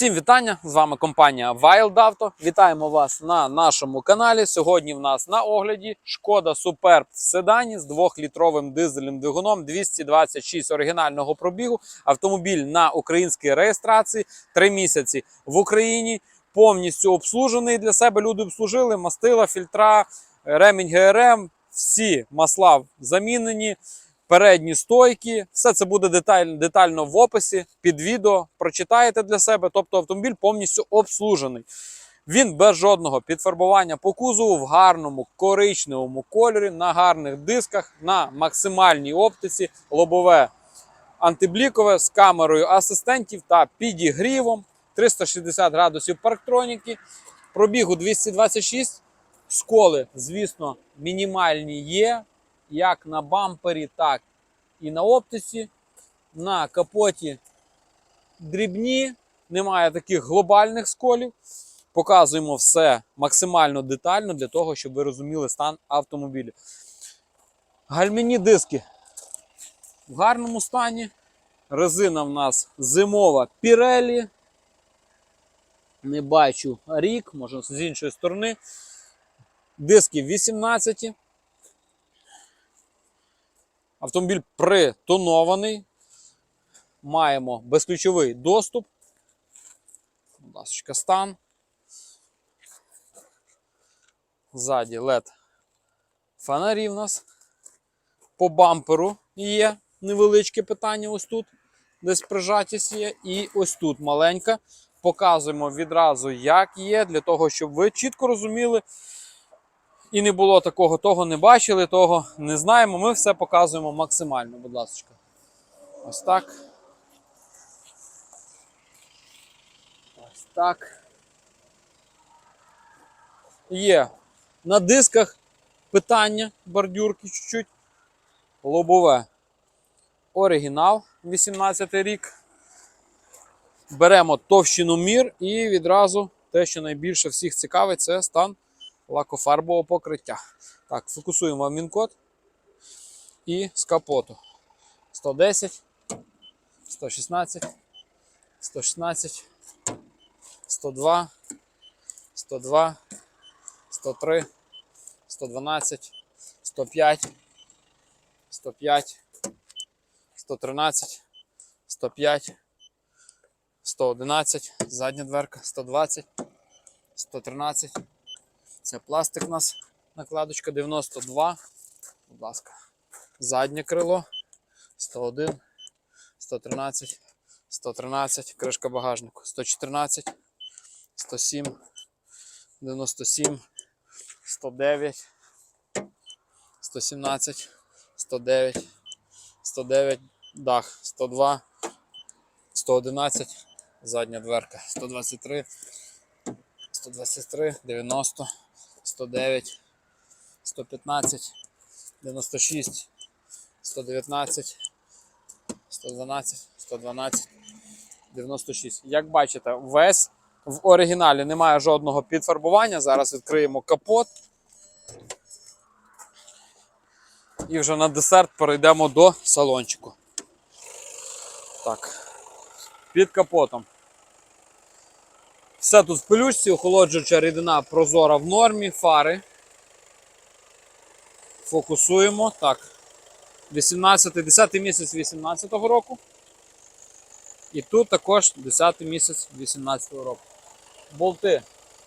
Всім вітання! З вами компанія Wild Auto. Вітаємо вас на нашому каналі. Сьогодні в нас на огляді шкода Superb в седані з 2-літровим дизельним двигуном 226 оригінального пробігу. Автомобіль на українській реєстрації 3 місяці в Україні. Повністю обслужений для себе. Люди обслужили мастила, фільтра, ремінь ГРМ. Всі масла замінені передні стойки. Все це буде деталь, детально в описі під відео. Прочитаєте для себе. Тобто автомобіль повністю обслужений. Він без жодного підфарбування по кузову в гарному коричневому кольорі, на гарних дисках, на максимальній оптиці, лобове антиблікове з камерою асистентів та підігрівом. 360 градусів парктроніки. Пробігу 226. Сколи, звісно, мінімальні є як на бампері, так і на оптиці. На капоті дрібні, немає таких глобальних сколів. Показуємо все максимально детально для того, щоб ви розуміли стан автомобіля. Гальміні диски в гарному стані. Резина в нас зимова Pirelli. Не бачу рік, може з іншої сторони. Диски 18. Автомобіль притонований. Маємо безключовий доступ. Ласка, стан. Ззаді LED фонарі в нас. По бамперу є невеличке питання ось тут. Десь прижатість є. І ось тут маленька. Показуємо відразу, як є, для того, щоб ви чітко розуміли. І не було такого, того не бачили, того не знаємо. Ми все показуємо максимально, будь ласка. Ось так. Ось так. Є на дисках питання, бордюрки чуть-чуть. Лобове. Оригінал 18 рік. Беремо товщину мір і відразу те, що найбільше всіх цікавить, це стан лакофарбового покриття. Так, фокусуємо мінкод і з капоту. 110, 116, 116, 102, 102, 103, 112, 105, 105, 113, 105, 111, задня дверка, 120, 113. Це пластик у нас накладочка 92. Будь ласка. Заднє крило 101, 113, 113, кришка багажнику 114, 107, 97, 109, 117, 109, 109, дах 102, 111, задня дверка 123, 123, 90. 109, 115, 96, 119, 112, 112, 96. Як бачите, весь в оригіналі немає жодного підфарбування. Зараз відкриємо капот. І вже на десерт перейдемо до салончику. Так, під капотом. Все тут в пелюшці, охолоджуюча рідина прозора в нормі, фари. Фокусуємо. Так. 18, 10 місяць 18 року. І тут також 10 місяць 18 року. Болти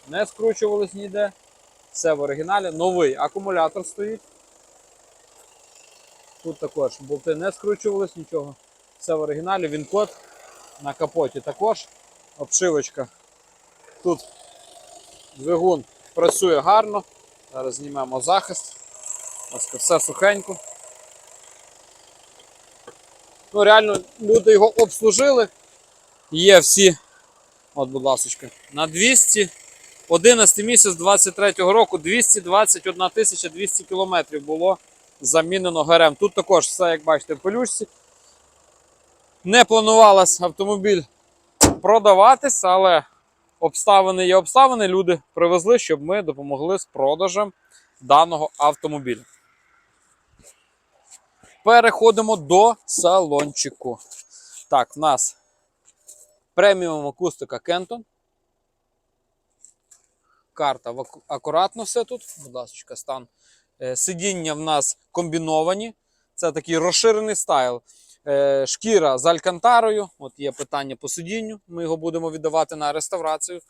не скручувались ніде. Все в оригіналі. Новий акумулятор стоїть. Тут також болти не скручувались, нічого. Все в оригіналі. Він код на капоті також. Обшивочка Тут двигун працює гарно. Зараз знімемо захист. Ось все сухенько. Ну, реально, люди його обслужили. Є всі, от, будь ласка, на 200. 11 місяць 23 року 221 тисяча 200 кілометрів було замінено ГРМ. Тут також все, як бачите, в пелюшці. Не планувалось автомобіль продаватись, але обставини є обставини. Люди привезли, щоб ми допомогли з продажем даного автомобіля. Переходимо до салончику. Так, в нас Преміум акустика Кентон. Карта акуратно все тут. Будь ласка, стан. Е, Сидіння в нас комбіновані. Це такий розширений стайл. Е, Шкіра з алькантарою. От є питання по сидінню. Ми його будемо віддавати на реставрацію.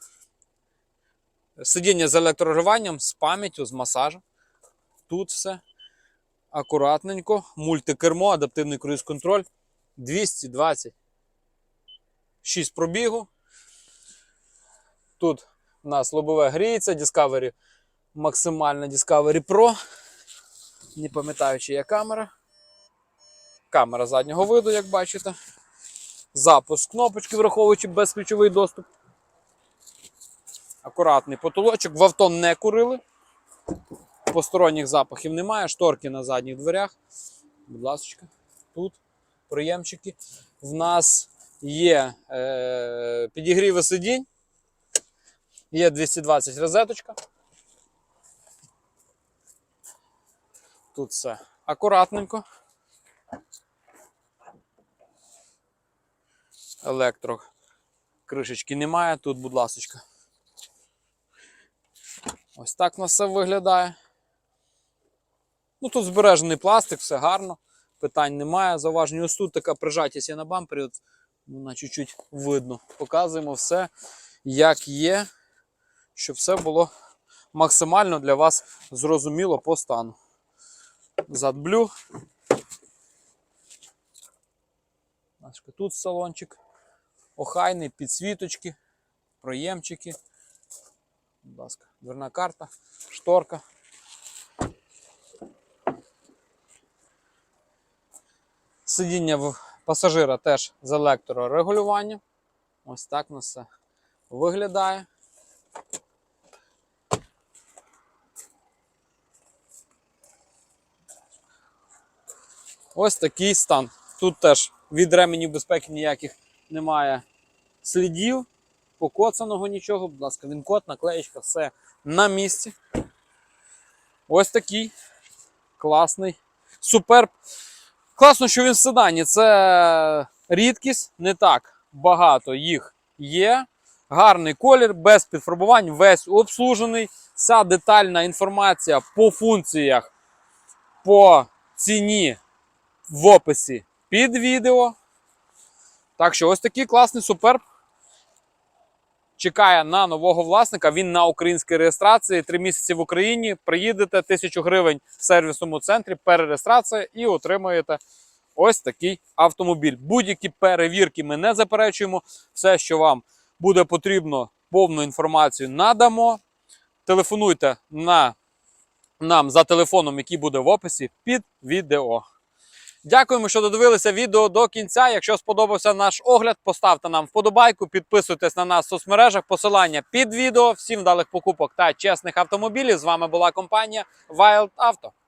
Сидіння з електроригуванням, з пам'яттю, з масажем. Тут все акуратненько. Мультикермо, адаптивний круїз-контроль. 226 пробігу. Тут у нас лобове гріється, Discovery максимальна Discovery Pro. Не пам'ятаю, чи є камера. Камера заднього виду, як бачите. Запуск кнопочки, враховуючи безключовий доступ. Акуратний потолочок. В авто не курили. Посторонніх запахів немає. Шторки на задніх дверях. Будь ласка, тут приємчики. В нас є е, підігріви сидінь. Є 220 розеточка. Тут все акуратненько. Електро кришечки немає. Тут, будь ласочка. Ось так у нас все виглядає. Ну, тут збережений пластик, все гарно. Питань немає. Зауваження. Ось тут така прижатість є на бампері. От, вона чуть-чуть видно. Показуємо все, як є, щоб все було максимально для вас зрозуміло по стану. Задблю. Бачите, Тут салончик. Охайний, підсвіточки, проємчики. Будь ласка, дверна карта, шторка. Сидіння в пасажира теж з електрорегулюванням. Ось так у нас все виглядає. Ось такий стан. Тут теж від ременів безпеки ніяких немає слідів, покоцаного нічого. Будь ласка, він код, наклеєчка, все на місці. Ось такий класний. Суперб. Класно, що він в седані. Це рідкість, не так багато їх є. Гарний колір, без підфарбувань, весь обслужений. Вся детальна інформація по функціях, по ціні в описі під відео. Так що ось такий класний суперб. Чекає на нового власника. Він на українській реєстрації. Три місяці в Україні. Приїдете тисячу гривень в сервісному центрі, перереєстрація і отримуєте ось такий автомобіль. Будь-які перевірки ми не заперечуємо. Все, що вам буде потрібно, повну інформацію надамо. Телефонуйте на нам за телефоном, який буде в описі під відео. Дякуємо, що додивилися відео до кінця. Якщо сподобався наш огляд, поставте нам вподобайку, підписуйтесь на нас в соцмережах. Посилання під відео. Всім вдалих покупок та чесних автомобілів. З вами була компанія Wild Auto.